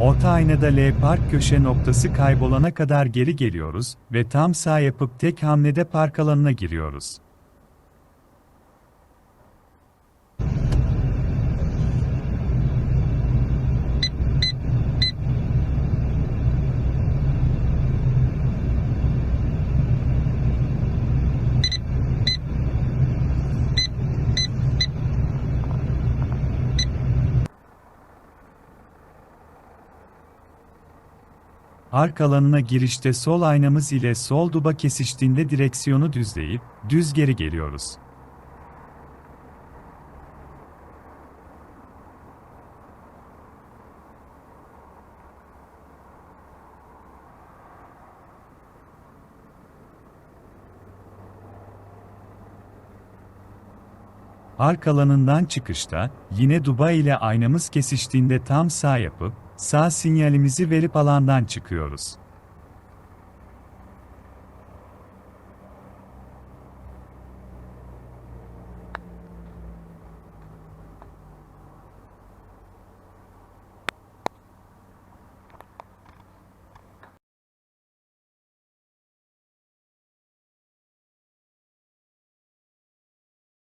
Orta aynada L park köşe noktası kaybolana kadar geri geliyoruz ve tam sağ yapıp tek hamlede park alanına giriyoruz. Ark alanına girişte sol aynamız ile sol duba kesiştiğinde direksiyonu düzleyip, düz geri geliyoruz. Ark alanından çıkışta, yine duba ile aynamız kesiştiğinde tam sağ yapıp, sağ sinyalimizi verip alandan çıkıyoruz.